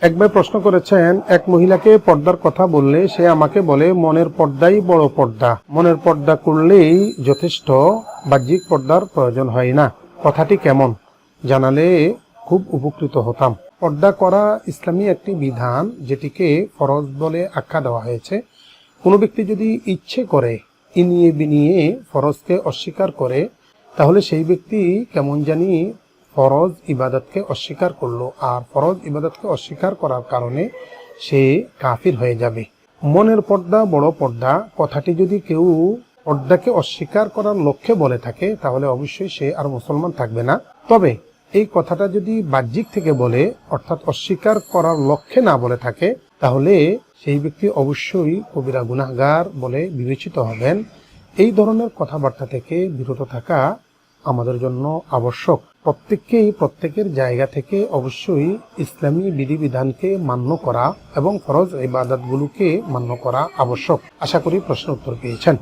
এক ভাই প্রশ্ন করেছেন, এক মহিলাকে পর্দার কথা বললে সে আমাকে বলে, মনের পর্দাই বড় পর্দা। মনের পর্দা করলেই যথেষ্ট, বাহ্যিক পর্দার প্রয়োজন হয় না। কথাটি কেমন? জানালে খুব উপকৃত হতাম। পর্দা করা ইসলামী একটি বিধান, যেটিকে ফরজ বলে আখ্যা দেওয়া হয়েছে। কোনো ব্যক্তি যদি ইচ্ছে করে, ইনিয়ে বিনিয়ে ফরজকে অস্বীকার করে, তাহলে সেই ব্যক্তি কেমন জানি ফরজ ইবাদতকে অস্বীকার করল আর ফরজ ইবাদতকে অস্বীকার করার কারণে সে কাফির হয়ে যাবে। মনের পর্দা, বড় পর্দা, কথাটি যদি কেউ পর্দাকে অস্বীকার করার লক্ষ্যে বলে থাকে, তাহলে অবশ্যই সে আর মুসলমান থাকবে না। তবে এই কথাটা যদি বাহ্যিক থেকে বলে, অর্থাৎ অস্বীকার করার লক্ষ্যে না বলে থাকে, তাহলে সেই ব্যক্তি অবশ্যই কবিরা গুনাহগার বলে বিবেচিত হবেন। এই ধরনের কথাবার্তা থেকে বিরত থাকা আমাদের জন্য আবশ্যক। প্রত্যেককেই প্রত্যেকের জায়গা থেকে অবশ্যই ইসলামী বিধিবিধানকে মান্য করা এবং ফরজ ইবাদতগুলোকে মান্য করা আবশ্যক। আশা করি প্রশ্ন উত্তর পেয়েছেন।